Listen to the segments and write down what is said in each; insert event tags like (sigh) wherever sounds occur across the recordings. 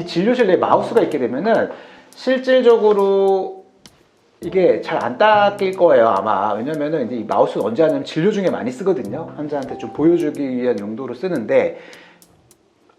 이 진료실 내에 마우스가 있게 되면은 실질적으로 이게 잘 안 닦일 거예요 아마. 왜냐면은 이제 이 마우스는 언제 하냐면 진료 중에 많이 쓰거든요. 환자한테 좀 보여주기 위한 용도로 쓰는데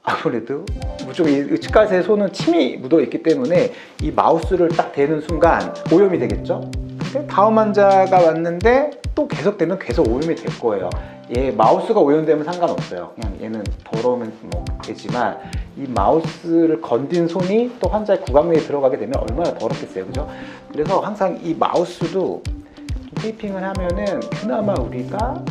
아무래도 무조건 이 치과의사의 손은 침이 묻어 있기 때문에 이 마우스를 딱 대는 순간 오염이 되겠죠? 근데 다음 환자가 왔는데 또 계속 되면 계속 오염이 될 거예요 얘 마우스가 오염되면 상관없어요. 그냥 얘는 더러우면 뭐 되지만 이 마우스를 건든 손이 또 환자의 구강내에 들어가게 되면 얼마나 더럽겠어요. 그죠? 그래서 항상 이 마우스도 테이핑을 하면은 그나마 우리가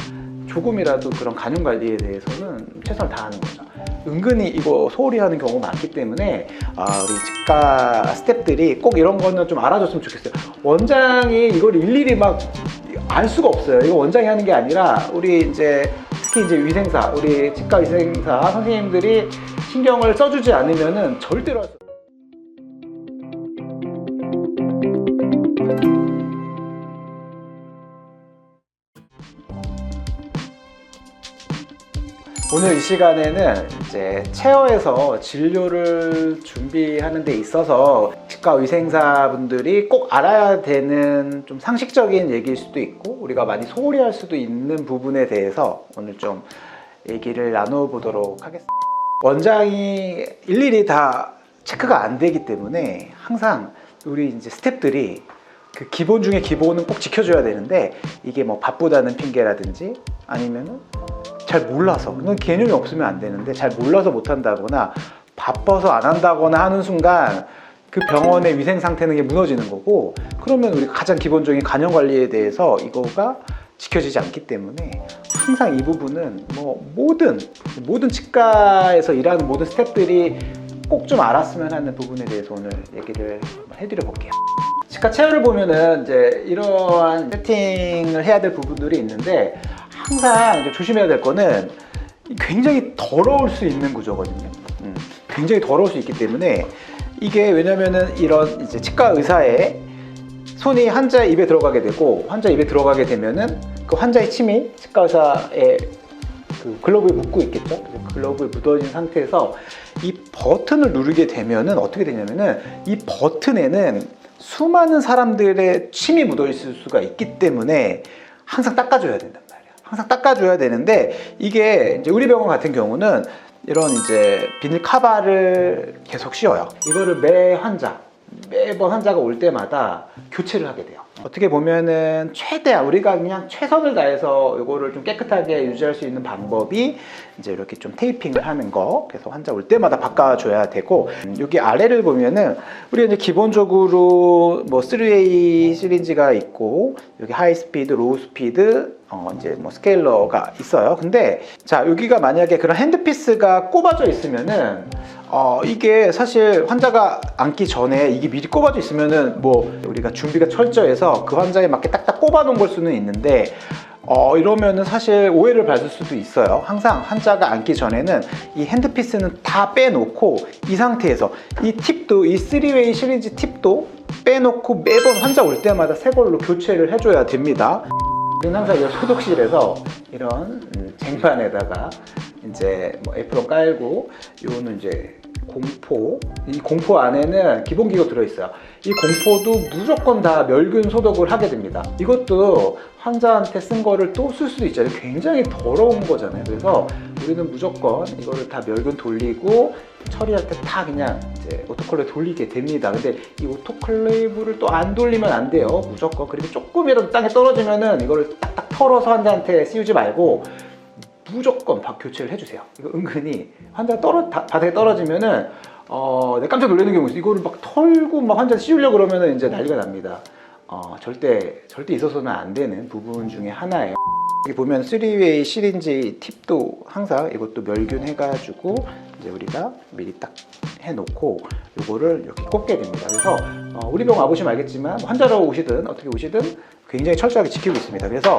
조금이라도 그런 간염 관리에 대해서는 최선을 다하는 거죠. 은근히 이거 소홀히 하는 경우가 많기 때문에 아, 우리 치과 스태프들이 꼭 이런 거는 좀 알아줬으면 좋겠어요. 원장이 이걸 일일이 막 알 수가 없어요. 이거 원장이 하는 게 아니라 우리 이제 특히 이제 위생사, 우리 치과 위생사 선생님들이 신경을 써주지 않으면은 절대로 할 수. 오늘 이 시간에는 이제 체어에서 진료를 준비하는 데 있어서 치과 의생사분들이 꼭 알아야 되는 좀 상식적인 얘기일 수도 있고 우리가 많이 소홀히 할 수도 있는 부분에 대해서 오늘 좀 얘기를 나눠보도록 하겠습니다. 원장이 일일이 다 체크가 안 되기 때문에 항상 우리 이제 스탭들이 그 기본 중에 기본은 꼭 지켜줘야 되는데 이게 뭐 바쁘다는 핑계라든지 아니면은 잘 몰라서 그건 개념이 없으면 안 되는데 잘 몰라서 못 한다거나 바빠서 안 한다거나 하는 순간 그 병원의 위생 상태는 게 무너지는 거고 그러면 우리 가장 기본적인 간염 관리에 대해서 이거가 지켜지지 않기 때문에 항상 이 부분은 뭐 모든 모든 치과에서 일하는 모든 스태프들이 꼭 좀 알았으면 하는 부분에 대해서 오늘 얘기를 해드려 볼게요. 치과 체어를 보면은 이제 이러한 세팅을 해야 될 부분들이 있는데 항상 이제 조심해야 될 거는 굉장히 더러울 수 있는 구조거든요. 음, 굉장히 더러울 수 있기 때문에 이게 왜냐면은 이런 이제 치과 의사의 손이 환자 입에 들어가게 되고 환자 입에 들어가게 되면은 그 환자의 침이 치과 의사의 그 글러브에 묻고 있겠죠. 그래서 글러브에 묻어진 상태에서 이 버튼을 누르게 되면은 어떻게 되냐면은 이 버튼에는 수많은 사람들의 침이 묻어 있을 수가 있기 때문에 항상 닦아줘야 말이에요. 항상 닦아줘야 되는데 이게 이제 우리 병원 같은 경우는 이런 이제 비닐 카바를 계속 씌워요. 이거를 매 환자 매번 환자가 올 때마다 교체를 하게 돼요. 어떻게 보면은 최대한 우리가 그냥 최선을 다해서 이거를 좀 깨끗하게 유지할 수 있는 방법이 이제 이렇게 좀 테이핑을 하는 거. 그래서 환자 올 때마다 바꿔줘야 되고 음, 여기 아래를 보면은 우리 이제 기본적으로 뭐 3way 시리즈가 있고 여기 하이 스피드, 로우 스피드 어 이제 뭐 스케일러가 있어요. 근데 자 여기가 만약에 그런 핸드피스가 꼽아져 있으면은 어 이게 사실 환자가 앉기 전에 이게 미리 꼽아져 있으면은 뭐 우리가 준비가 철저해서 그 환자에 맞게 딱딱 꼽아 놓은 걸 수는 있는데 어 이러면은 사실 오해를 받을 수도 있어요. 항상 환자가 앉기 전에는 이 핸드피스는 다 빼놓고 이 상태에서 이 팁도 이 3웨이 시리즈 팁도 빼놓고 매번 환자 올 때마다 새 걸로 교체를 해줘야 됩니다. 우리는 항상 이 소독실에서 이런 음, 쟁반에다가 이제 뭐 에프론 깔고 요거는 이제 공포 이 공포 안에는 기본 기가 들어있어요. 이 공포도 무조건 다 멸균 소독을 하게 됩니다. 이것도 환자한테 쓴 거를 또 쓸 수도 있잖아요. 굉장히 더러운 거잖아요. 그래서 우리는 무조건 이거를 다 멸균 돌리고 처리할 때 다 그냥 이제 오토클레이브 돌리게 됩니다. 근데 이 오토클레이브를 또 안 돌리면 안 돼요. 무조건 그리고 조금이라도 땅에 떨어지면은 이거를 딱딱 털어서 환자한테 씌우지 말고 무조건 박 교체를 해주세요. 이거 은근히 환자 떨어 다- 바닥에 떨어지면은 어, 내가 깜짝 놀라는 경우. 이거를 막 털고 막 환자 씌우려 고 그러면은 이제 난리가 납니다. 어, 절대 절대 있어서는 안 되는 부분 중에 하나예요. 여기 보면 3웨이 시린지 팁도 항상 이것도 멸균 해가지고 이제 우리가 미리 딱 해놓고 이거를 이렇게 꽂게 됩니다. 그래서 어, 우리 병원 와보시면 알겠지만 뭐 환자로 오시든 어떻게 오시든 굉장히 철저하게 지키고 있습니다. 그래서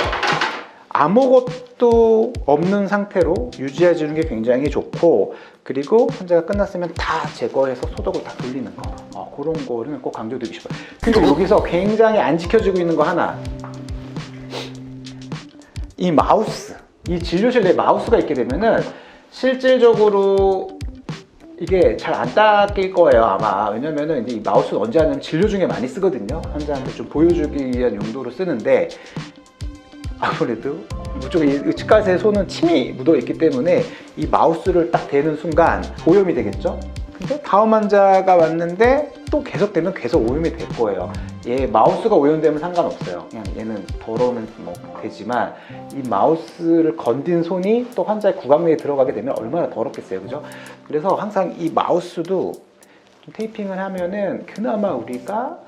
아무것도 없는 상태로 유지해 주는 게 굉장히 좋고 그리고 환자가 끝났으면 다 제거해서 소독을 다 돌리는 거. 어, 그런 거는 꼭 강조드리고 싶어요. 그리고 여기서 굉장히 안 지켜지고 있는 거 하나. 이 마우스 이 진료실 내에 마우스가 있게 되면은 실질적으로 이게 잘 안 닦일 거예요 아마. 왜냐면은 이 마우스는 언제 하냐면 진료 중에 많이 쓰거든요. 환자한테 좀 보여주기 위한 용도로 쓰는데 아무래도 무조건 이 치과의 손은 침이 묻어 있기 때문에 이 마우스를 딱 대는 순간 오염이 되겠죠? 근데 다음 환자가 왔는데 또 계속 되면 계속 오염이 될 거예요. 얘 마우스가 오염되면 상관없어요. 그냥 얘는 더러우면 뭐 되지만 이 마우스를 건든 손이 또 환자의 구강 내에 들어가게 되면 얼마나 더럽겠어요. 그죠? 그래서 항상 이 마우스도 좀 테이핑을 하면은 그나마 우리가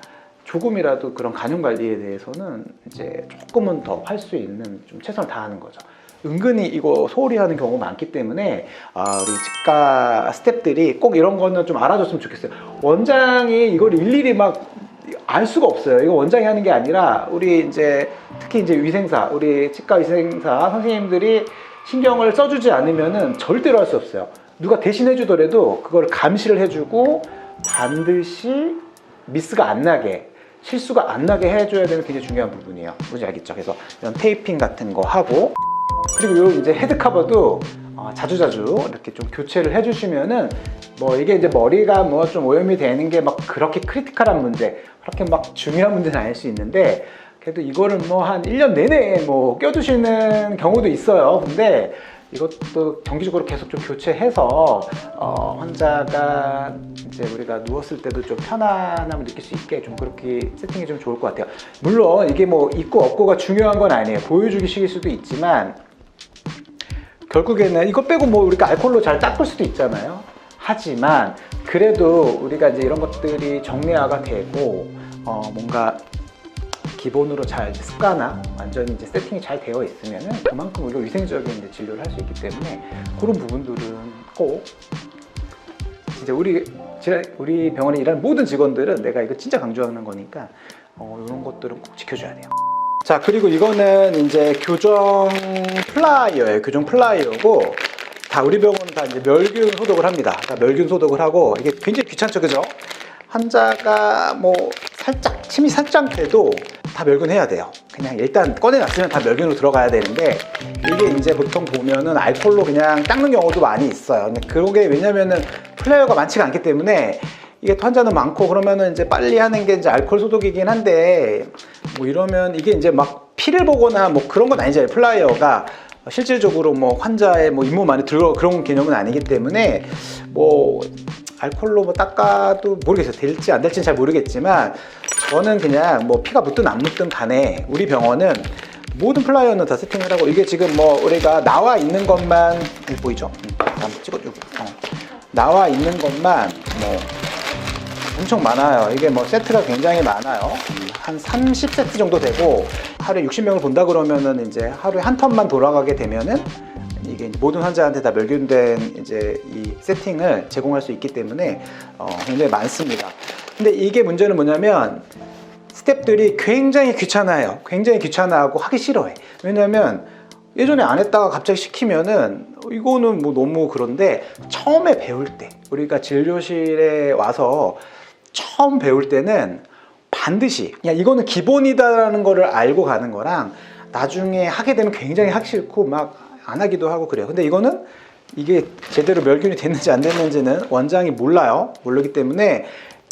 조금이라도 그런 간염 관리에 대해서는 이제 조금은 더 할 수 있는 좀 최선을 다하는 거죠. 은근히 이거 소홀히 하는 경우가 많기 때문에 아, 우리 치과 스탭들이 꼭 이런 거는 좀 알아줬으면 좋겠어요. 원장이 이걸 일일이 막 알 수가 없어요. 이거 원장이 하는 게 아니라 우리 이제 특히 이제 위생사, 우리 치과 위생사 선생님들이 신경을 써주지 않으면은 절대로 할 수 없어요. 누가 대신 해주더라도 그걸 감시를 해주고 반드시 미스가 안 나게 실수가 안 나게 해줘야 되는 굉장히 중요한 부분이에요. 뭔지 알겠죠? 그래서 이런 테이핑 같은 거 하고 그리고 요 이제 헤드 커버도 어, 자주자주 이렇게 좀 교체를 해주시면은 뭐 이게 이제 머리가 뭐 좀 오염이 되는 게 막 그렇게 크리티컬한 문제, 그렇게 막 중요한 문제는 아닐 수 있는데 그래도 이거를 뭐 한 1년 내내 뭐 껴두시는 경우도 있어요. 근데 이것도 정기적으로 계속 좀 교체해서 어, 환자가 이제 우리가 누웠을 때도 좀 편안함을 느낄 수 있게 좀 그렇게 세팅이 좀 좋을 것 같아요. 물론 이게 뭐 있고 없고가 중요한 건 아니에요. 보여주기식일 수도 있지만 결국에는 이거 빼고 뭐 우리가 알콜로 잘 닦을 수도 있잖아요. 하지만 그래도 우리가 이제 이런 것들이 정리화가 되고 어 뭔가 기본으로 잘 습관화 완전히 이제 세팅이 잘 되어 있으면은 그만큼 우리가 위생적인 이제 진료를 할 수 있기 때문에 그런 부분들은 꼭 진짜 우리 질- 우리 병원에 일하는 모든 직원들은 내가 이거 진짜 강조하는 거니까 어, 이런 것들은 꼭 지켜줘야 돼요. 자 그리고 이거는 이제 교정 플라이어예요. 교정 플라이어고 다 우리 병원은 다 이제 멸균 소독을 합니다. 다 멸균 소독을 하고 이게 굉장히 귀찮죠, 그죠? 환자가 뭐 살짝 침이 살짝 돼도 다 멸균해야 돼요. 그냥 일단 꺼내놨으면 다 멸균으로 들어가야 되는데 이게 이제 보통 보면은 알콜로 그냥 닦는 경우도 많이 있어요. 근데 그게 왜냐면은 플레이어가 많지가 않기 때문에 이게 또 환자는 많고 그러면은 이제 빨리 하는 게 이제 알콜 소독이긴 한데 뭐 이러면 이게 이제 막 피를 보거나 뭐 그런 건 아니잖아요. 플라이어가 실질적으로 뭐 환자의 뭐 잇몸 안에 들어 그런 개념은 아니기 때문에 뭐 알콜로 뭐 닦아도 모르겠어요. 될지 안 될지는 잘 모르겠지만 저는 그냥 뭐 피가 묻든 안 묻든 간에 우리 병원은 모든 플라이어는 다 세팅을 하고 이게 지금 뭐 우리가 나와 있는 것만 여기 보이죠? 음, 한번 찍어줘. 어. 나와 있는 것만 뭐 엄청 많아요. 이게 뭐 세트가 굉장히 많아요. 음, 한 30세트 정도 되고 하루에 60명을 본다 그러면은 이제 하루에 한 턴만 돌아가게 되면은 모든 환자한테 다 멸균된 이제 이 세팅을 제공할 수 있기 때문에 어, 굉장히 많습니다. 근데 이게 문제는 뭐냐면 스탭들이 굉장히 귀찮아해요. 굉장히 귀찮아하고 하기 싫어해. 왜냐면 예전에 안 했다가 갑자기 시키면은 이거는 뭐 너무 그런데 처음에 배울 때 우리가 진료실에 와서 처음 배울 때는 반드시 그냥 이거는 기본이다라는 거를 알고 가는 거랑 나중에 하게 되면 굉장히 하기 싫고 막 안 하기도 하고 그래요. 근데 이거는 이게 제대로 멸균이 됐는지 안 됐는지는 원장이 몰라요. 모르기 때문에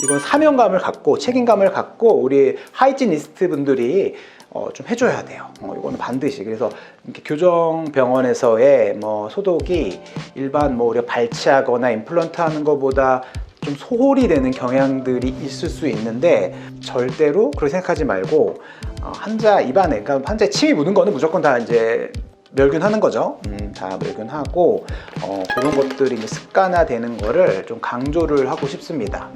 이건 사명감을 갖고 책임감을 갖고 우리 하이지니스트 분들이 어, 좀 해줘야 돼요. 어, 이거는 반드시. 그래서 이렇게 교정 병원에서의 뭐 소독이 일반 뭐 우리가 발치하거나 임플란트 하는 것보다 좀 소홀히 되는 경향들이 있을 수 있는데 절대로 그렇게 생각하지 말고 어, 환자 입안에 그러니까 환자의 침이 묻은 거는 무조건 다 이제 멸균하는 거죠. 음, 다 멸균하고 어, 그런 것들이 이제 습관화되는 거를 좀 강조를 하고 싶습니다.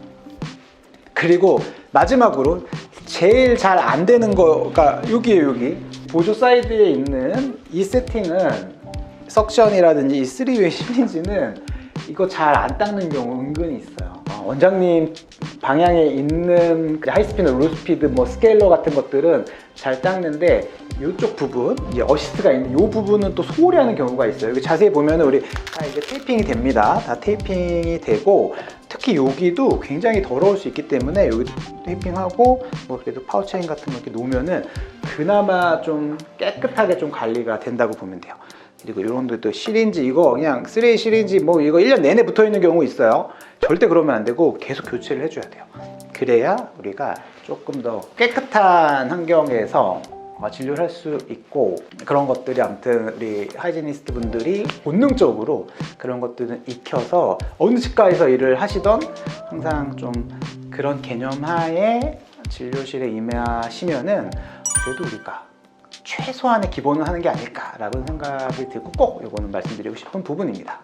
그리고 마지막으로 제일 잘 안 되는 거가 여기에요 여기 보조 사이드에 있는 이 세팅은 석션이라든지 이 3웨이 (laughs) 시리즈는 이거 잘 안 닦는 경우 은근히 있어요 어, 원장님 방향에 있는 그 하이스피드, 로스피드, 뭐 스케일러 같은 것들은 잘 닦는데 이쪽 부분, 이제 어시스트가 있는 이 부분은 또 소홀히 하는 경우가 있어요. 여기 자세히 보면 우리 다 이제 테이핑이 됩니다. 다 테이핑이 되고 특히 여기도 굉장히 더러울 수 있기 때문에 여기도 테이핑하고 뭐 그래도 파우치 체인 같은 거 이렇게 놓으면은 그나마 좀 깨끗하게 좀 관리가 된다고 보면 돼요. 그리고 이런 데도 시린지 이거 그냥 쓰레기 시린지 뭐 이거 1년 내내 붙어 있는 경우 있어요. 절대 그러면 안 되고 계속 교체를 해줘야 돼요. 그래야 우리가 조금 더 깨끗한 환경에서 어, 진료를 할 수 있고 그런 것들이 아무튼 우리 하이지니스트 분들이 본능적으로 그런 것들은 익혀서 어느 치과에서 일을 하시던 항상 좀 그런 개념 하에 진료실에 임하시면은 그래도 우리가 최소한의 기본은 하는 게 아닐까라고 생각이 들고 꼭 이거는 말씀드리고 싶은 부분입니다.